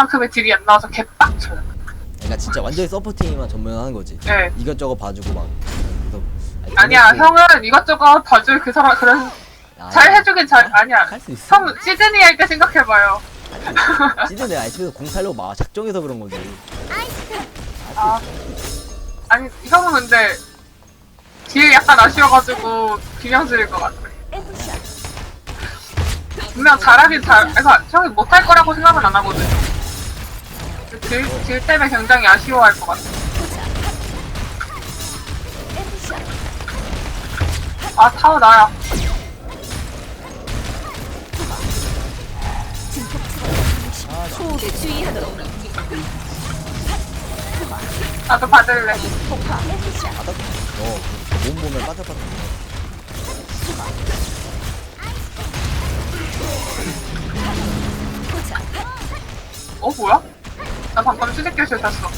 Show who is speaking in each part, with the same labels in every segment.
Speaker 1: 만큼의 딜이 안 나와서 개빡쳐요.
Speaker 2: 그러니까 진짜 완전히 서포팅만 전문하는 거지.
Speaker 1: 네.
Speaker 2: 이것저것 봐주고 막. 그래서 아니,
Speaker 1: 아니야,
Speaker 2: 그래도-
Speaker 1: 형은 이것저것 봐줄 그 사람, 그래.
Speaker 2: 아,
Speaker 1: 잘 해주긴 잘, 아니야.
Speaker 2: 할수 있어.
Speaker 1: 형, 시드니 할때 생각해봐요.
Speaker 2: 시즌 내가 집에서 공 살려고 막 작정해서 그런 거지.
Speaker 1: 아, 아니, 형은 근데, 뒤에 약간 아쉬워가지고, 비명 지를 것 같아. 분명 잘하긴 잘, 그래서 형이 못할 거라고 생각은 안 하거든. 딜, 딜 때문에 굉장히 아쉬워할 것 같아. 아, 타워 나야. 나도 받을래.
Speaker 2: 바닥. 너몸 보면 빠져빠져.
Speaker 1: 어, 뭐야? 나 방금 수색교실 샀어.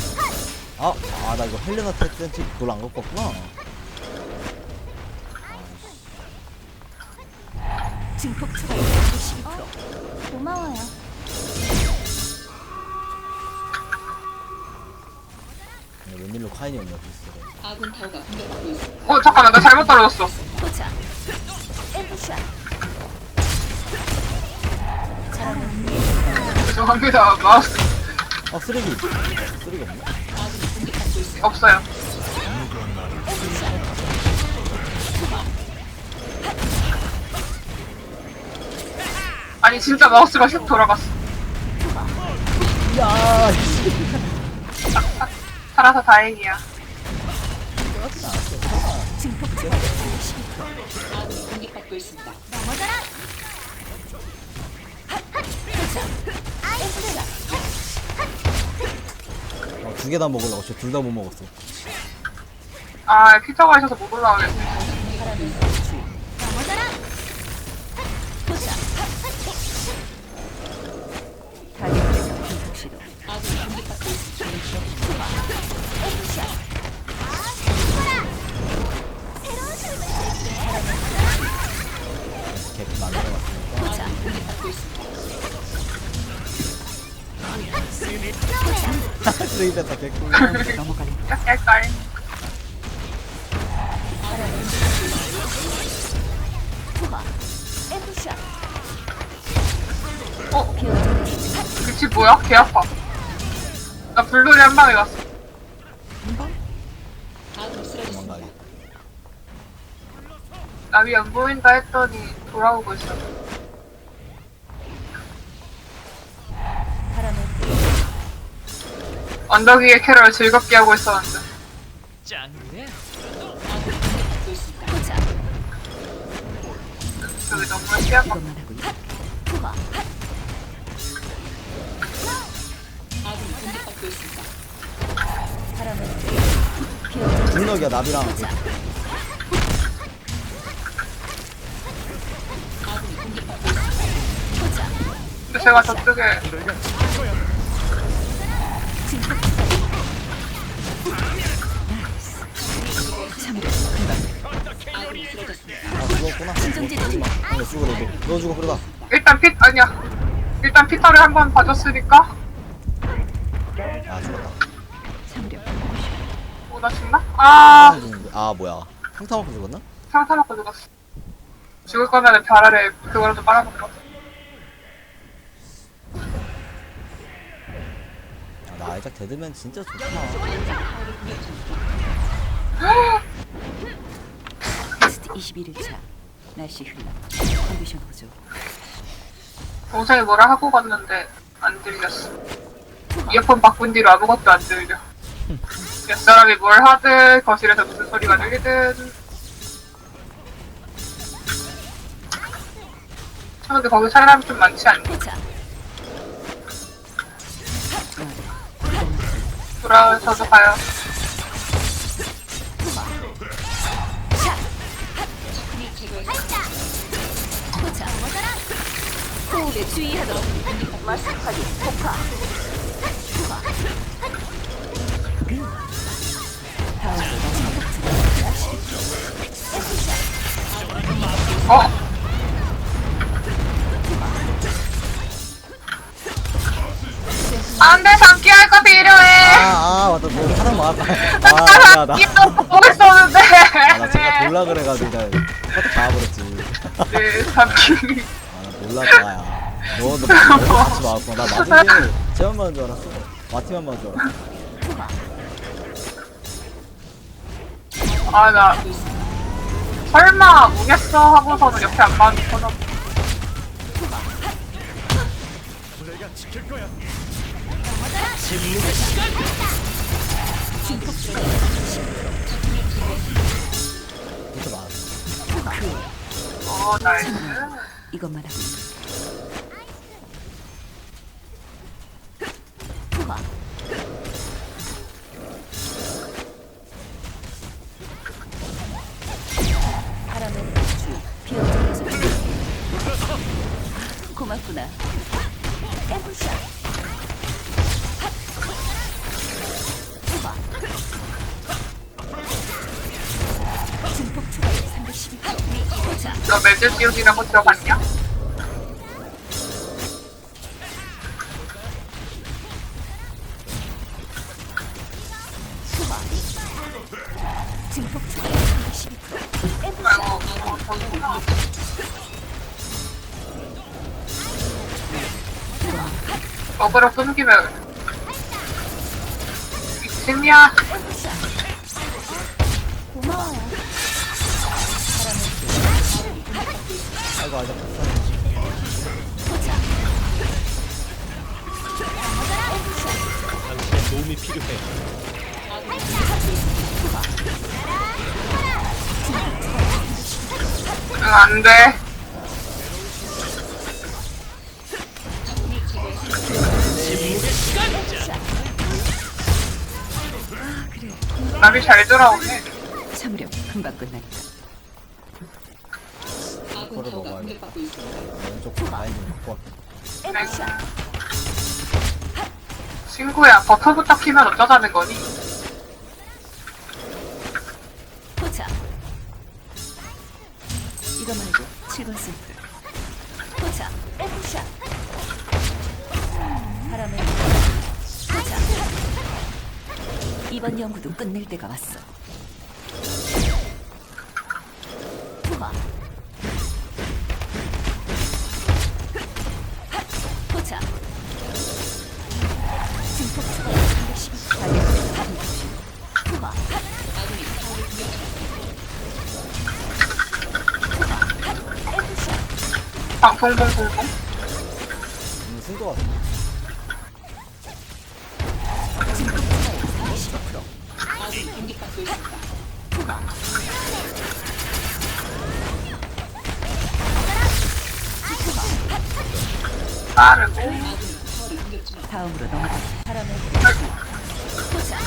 Speaker 2: 아, 아, 나 이거 헬레나 텐트 그걸 안 갖고 왔구나.
Speaker 3: 증폭 초과 12%. 고마워요.
Speaker 2: 근데 웬일로 카인이 없냐.
Speaker 4: 아군 타워가 공격받고 있습니다.
Speaker 1: 어, 잠깐만, 나 잘못 떨어졌어.
Speaker 3: 잘하면
Speaker 1: 죄송합니다. 마우스
Speaker 2: 아, 쓰레기. 쓰레기 없네.
Speaker 1: 없어요. 아니, 진짜 마우스가 휙 돌아갔어.
Speaker 2: 야,
Speaker 1: 살아서 다행이야.
Speaker 3: 증폭 12%.
Speaker 4: 아군이 공격받고 있습니다.
Speaker 2: 어, 두 개 다 먹으려고 저둘다 못 먹었어.
Speaker 1: 아, 피터가 있어서 못 올라오겠네.
Speaker 2: 뺐다, 개꿀.
Speaker 3: 에프샷.
Speaker 1: 어. 그치 뭐야? 개 아파. 나 불놀이 한 방에 갔어. 남이 안 보인다 했더니 돌아오고 있어. 언덕 위에 캐럴 즐겁게 하고 있었는데. 그게 너무.
Speaker 3: 바람을 비어진
Speaker 2: 중력이야, 나비랑.
Speaker 1: 근데 제가 저쪽에
Speaker 4: 아,
Speaker 2: 죽었구나. 너 죽어, 너도. 너 죽어, 그러다.
Speaker 1: 일단 피 아니야. 일단 피터를 한 번 봐줬으니까.
Speaker 2: 아, 죽었다.
Speaker 3: 참으려
Speaker 1: 어, 나 죽나?
Speaker 2: 아,
Speaker 1: 아,
Speaker 2: 죽는데. 아, 뭐야. 평타 맞고 죽었나?
Speaker 1: 상타 맞고 죽었어. 죽을 거면은 별 아래 그거라도 빨아먹을 거.
Speaker 2: 아, 나 아이작 데드맨 진짜 좋다.
Speaker 3: 테스트 21일차 날씨 흘러 컨디션 호조
Speaker 1: 동생이 뭐라 하고 갔는데 안 들렸어. 이어폰 바꾼 뒤로 아무것도 안 들려. 옆사람이 뭘 하든 거실에서 무슨 소리가 들리든. 아, 근데 거기 사람이 좀 많지 않니?
Speaker 3: 포차
Speaker 1: 돌아서서 가요.
Speaker 3: 호흡에 주의하도록 마스크하기 폭파
Speaker 1: 어? 안돼 잡기 할 거 필요해.
Speaker 2: 아, 아, 맞다. 너 사람 많았다.
Speaker 1: 나
Speaker 2: 아, 미안하다.
Speaker 1: 잡기 보겠었는데.
Speaker 2: 아, 나 제가 돌라 그래가지고 그냥 퍼뜩 잡아버렸지.
Speaker 1: 네 잡기.
Speaker 2: 아, 나 몰랐다, 야. 너, 너, 너 같이 와왔구나. 나 마틴 제만 받은 줄 알았어. 마틴만 받은 줄 알았어.
Speaker 1: 아 나 설마 오겠어 하고서는 옆에 안 맞는 거나.
Speaker 2: 진짜 많았어.
Speaker 1: 어 나이스.
Speaker 3: 이것만 하고
Speaker 1: 지옥이라고 들어봤냐?
Speaker 3: 증폭 추가율 312% 에브샷
Speaker 1: 아이고 어, 저기구나. 어그로 끊기면 미친이야.
Speaker 2: 아이고, 아이고.
Speaker 3: 포자
Speaker 5: 도움이 필요해.
Speaker 1: 응, 안 돼. 나비 잘 돌아오네.
Speaker 3: 참으렴 금방 끝났다
Speaker 4: 아군
Speaker 2: 그걸
Speaker 4: 타워가
Speaker 2: 먹어야
Speaker 4: 공격받고 있습니다.
Speaker 2: 왼쪽 라인 좀
Speaker 1: 친구야, 버터부터 키면 어쩌자는 거니?
Speaker 3: 포자 이거 말고 7번 샘플 포자 에브샷 바람에. 포자 이번 연구도 끝낼 때가 왔어
Speaker 1: 방풍풍풍풍.
Speaker 2: 이거 쓴거 같아.
Speaker 3: 증폭 추가율 32%
Speaker 4: 아군이 공격받고 있습니다.
Speaker 1: 빠르고.
Speaker 3: 다음으로 넘어가 바람에 포자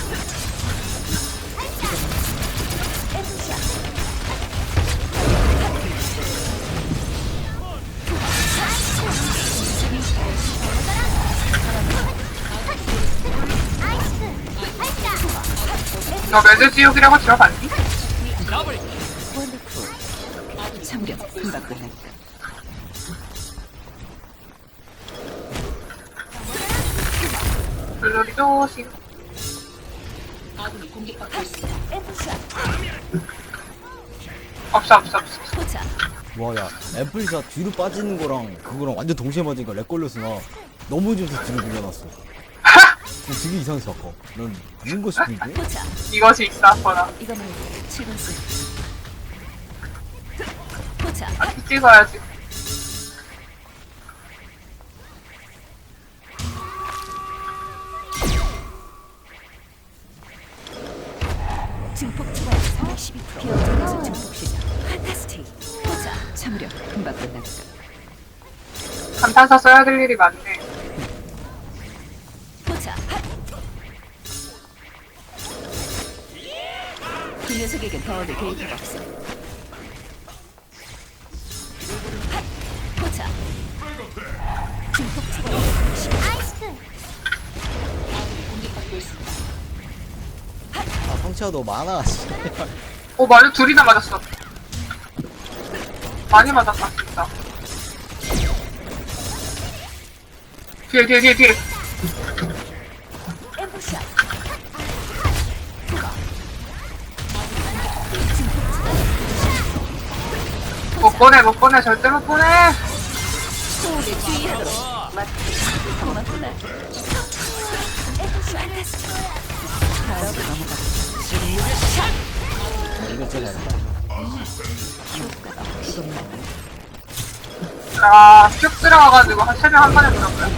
Speaker 1: 너 매즈 지옥이라고 들어봤니?
Speaker 3: 원더풀 참으렴 금방 끝났다
Speaker 1: 물놀이 조심.
Speaker 4: 아군이 공격받고 있습니다.
Speaker 3: 에브샷
Speaker 1: 없어, 없어, 없어.
Speaker 3: 포자
Speaker 2: 와, 야, 애플샷 뒤로 빠지는 거랑 그거랑 완전 동시에 맞으니까 렉 걸려서 나 너무 좀서 뒤로 밀려났어. 되게 이상해서 아까. 난거 싶은데?
Speaker 1: 이것이 있다거나.
Speaker 3: 이거 말고 7번 스 포자
Speaker 1: 아, 찍어야지.
Speaker 3: 증폭 추가율 312% 비어져서 증폭 시작 판타스틱 포자 참으렴 금방 끝났다
Speaker 1: 감탄사 써야 될 일이 많네.
Speaker 3: 녀석에겐 더 얻을 데이터가 없어 포자 증폭 추가율 32%
Speaker 4: 아군이 공격받고 있습니다.
Speaker 2: 아, 성치가 너무 많아, 씨.
Speaker 1: 오, 맞아. 둘이나 맞았어. 많이 맞았다, 진짜. 뒤에, 뒤에, 뒤에, 뒤에. 못 보내 못 보내 절대 못
Speaker 3: 이것만.
Speaker 1: 아쭉 들어가가지고 한 세명 한 번에 물었어요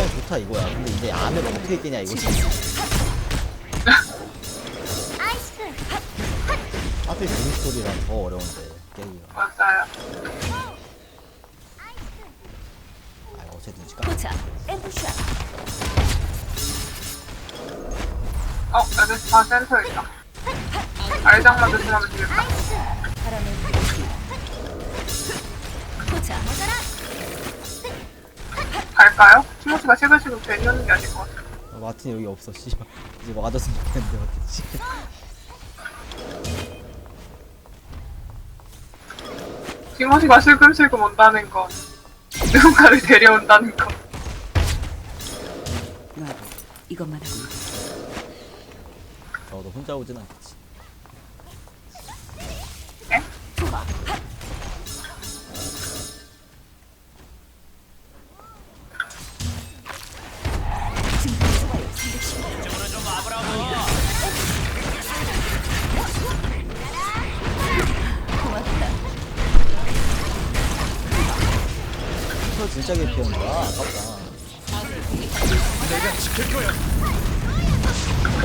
Speaker 2: 여기까지 좋다 이거야. 근데 이제 안을 어떻게 깨냐 이거지. 하필 그 스토리랑 더 어려운데 깨기가.
Speaker 1: 맞아요
Speaker 2: 아 어쨌든 지 까.
Speaker 3: 포차, 앰플샷.
Speaker 1: 어 여기 다 센터에 있다 알장만 조심하면 되겠다 갈까요? 티모시가 괜히 오는 게 아닐 것 같아
Speaker 2: 아, 마틴 여기 없어 씨발. 이제 맞았으면 좋겠는데 마틴 씨.
Speaker 1: 티모시가 슬금슬금 온다는 건 누군가를 데려온다는 거
Speaker 3: 나도 이것만 하고 있어.
Speaker 2: 저도 혼자 오진 않겠지. 저 진짜 개피였다. 아깝다.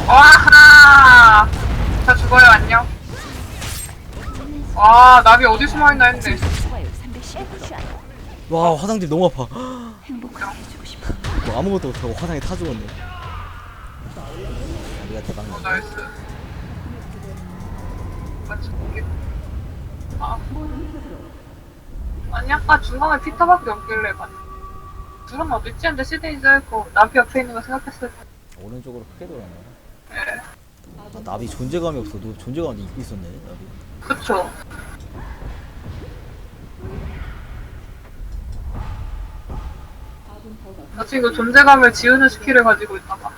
Speaker 1: 와하 다 죽어요 안녕 와 나비 어디 숨어있나 했네
Speaker 3: 좋아요. 312.
Speaker 2: 와 화장실 너무 아파. 뭐 아무것도 못하고 화장에 타 죽었네. 우리가 대박 났네.
Speaker 1: 나이스 맞지 모르겠 아 아니 아까 중간에 피터밖에 없길래 맞 둘은 어디 있지 했는데 시드니즈 있고 나비 옆에 있는 거 생각했을 때
Speaker 2: 오른쪽으로 크게 돌아네.
Speaker 1: 예.
Speaker 2: 아, 나비 존재감이 없어. 너 존재감이 있었네. 나비.
Speaker 1: 그쵸 나 지금 존재감을 지우는 스킬을 가지고 있나봐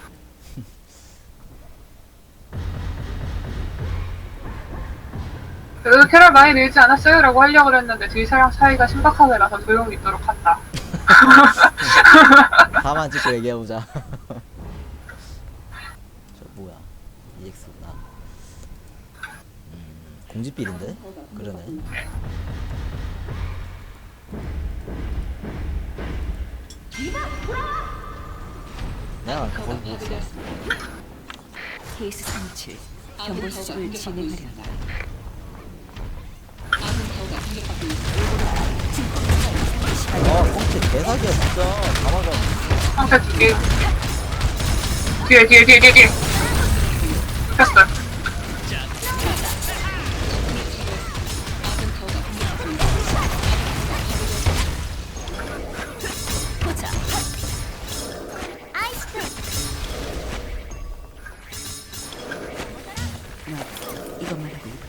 Speaker 1: 그래도 캐럴 많이 늘지 않았어요? 라고 하려고 했는데 둘이 사랑 사이가 심각하게 나서 조용히 있도록 한다
Speaker 2: 다만 찍고 얘기해보자. 저 뭐야? EX구나. 음, 공지필인데? 그러네. 내가 거기 뭐 있어?
Speaker 3: 케이스 37. 정보 수집을 진행하려 한다.
Speaker 4: 아,
Speaker 2: 펑치 개사기야 진짜. 다 맞아.
Speaker 1: 상태 두 개. 뒤에, 뒤에, 뒤에, 뒤에, 뒤에. 켰어.
Speaker 3: 포차. 나 이것만 하고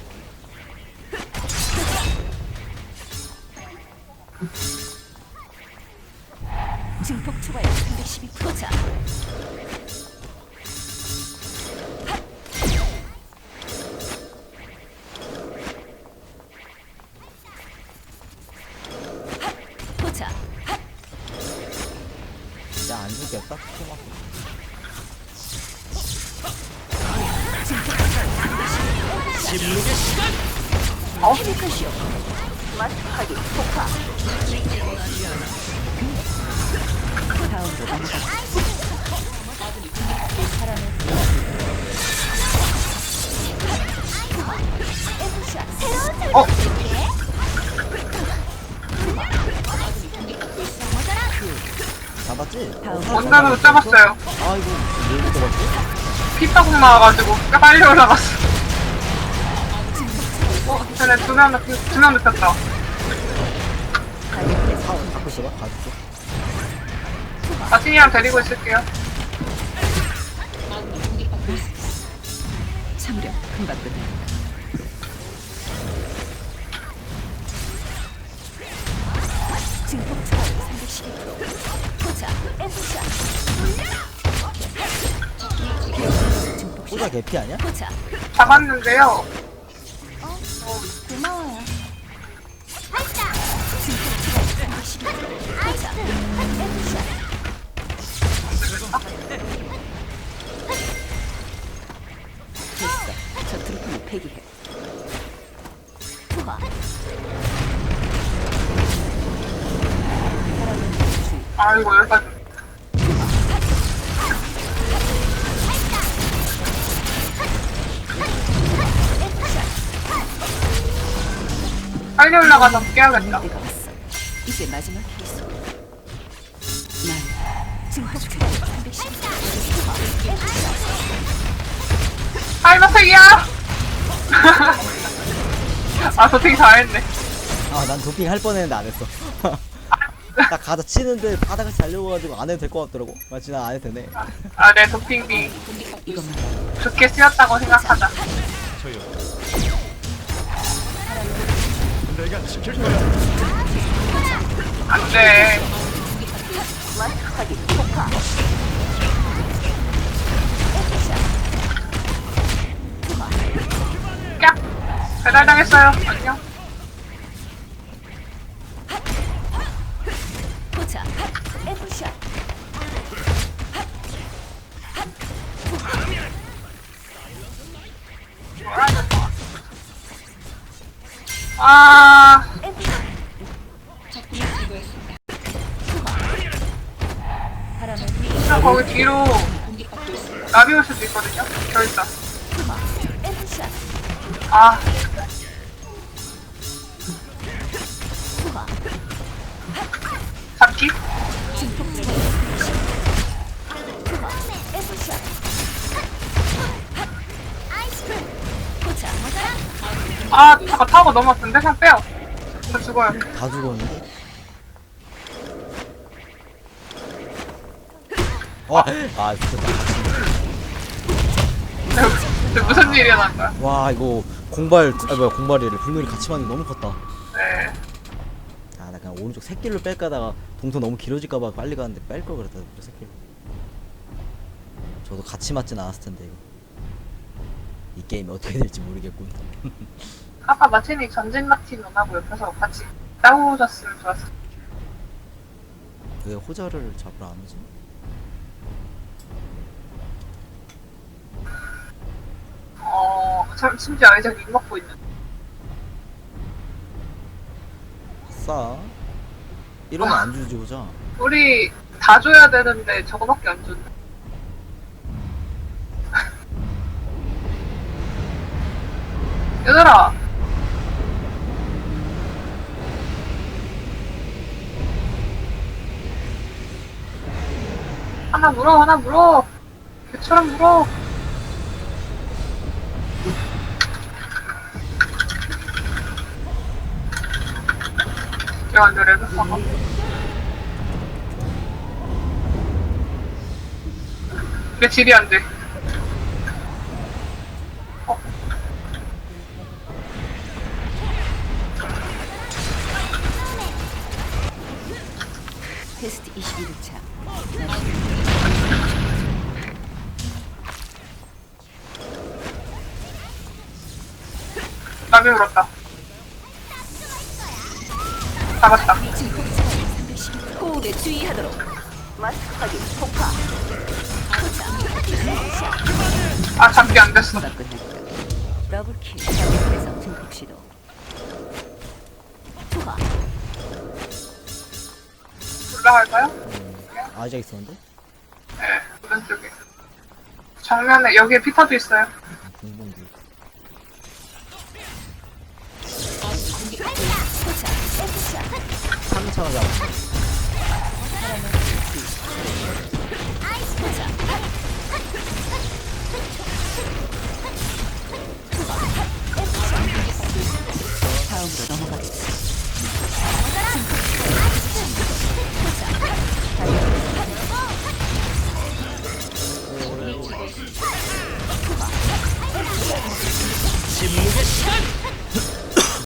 Speaker 3: 어?
Speaker 2: 잡았지?
Speaker 1: 원단으로 잡았어요.
Speaker 2: 아 이거 뭘 잡았지?
Speaker 1: 피타공 나와가지고 빨리 올라갔어. 어, 쟤네 두명 눕, 두명 눕혔다.
Speaker 2: 사 갖고 있어봐. 가줄게.
Speaker 1: 아침이랑 데리고 있을게요.
Speaker 4: 참으려
Speaker 3: 금방 꼬자
Speaker 2: 개피 아니야?
Speaker 1: 잡았는데요. 아이고 여기까지. 빨리 올라가서 깨야겠다.
Speaker 3: 때가 왔어. 이제 마지막 케이스. 난 증폭 초과 312.
Speaker 1: 하이마색이야! 아, 저 되게 잘했네.
Speaker 2: 아난 도핑 할 뻔했는데 안 했어 딱 가서 치는데 바닥을 잘려가지고 안 해도 될 것 같더라고 마치 나안 해도 되네
Speaker 1: 아, 내 도핑비 좋게 쓰였다고 생각하자. 안 돼. 깍! 배달당했어요. 안녕. 거기 뒤로. 나비 올 수도 있거든요.
Speaker 3: 앰플샷.
Speaker 1: 아. 잡기? 아, 잠깐 타고 넘어왔는데? 그냥 빼요. 저 죽어요.
Speaker 2: 다 죽었는 아 진짜
Speaker 1: 근데 무슨 일이 일어난 거야?
Speaker 2: 와 이거 공발 아 뭐야 공발이를 불놀이 같이 맞는 게 너무 컸다
Speaker 1: 네.
Speaker 2: 아 나 그냥 오른쪽 새끼를 뺄까다가 동선 너무 길어질까봐 빨리 가는데 뺄 걸 그랬다 새끼를 저도 같이 맞진 않았을 텐데 이거 이 게임이 어떻게 될지 모르겠군
Speaker 1: 아까 마틴이 전진 마틴하고 옆에서 같이 싸우셨으면 좋았을 텐데.
Speaker 2: 왜 호자를 잡으러 안 오지?
Speaker 1: 어, 참, 심지어 아이작이 입 먹고 있는.
Speaker 2: 싸 이러면 안 주지 호자
Speaker 1: 우리 다 줘야 되는데 저거밖에 안 준다. 얘들아! 하나 물어, 하나 물어! 개처럼 물어! 야, 근데 레드사가 왜 질이 안 돼?
Speaker 3: 테스트 21차.
Speaker 1: 남이 물었다. 잡았다.
Speaker 3: 증폭 초과 312. 호흡에 주의하도록. 마스크 확인. 폭파. 포자. 앰플샷.
Speaker 1: 아, 잡기 안 됐어.
Speaker 3: 금방 끝났다. 더블킬. 자격에서 증폭 시도. 투하.
Speaker 1: 올라갈까요?
Speaker 2: 아이작 있었는데?
Speaker 1: 네, 오른쪽에. 정면에, 여기에 피터도 있어요.
Speaker 2: 3차가 잡았어
Speaker 3: 포자. 다음으로 넘어가겠습니다.
Speaker 5: 끝내자.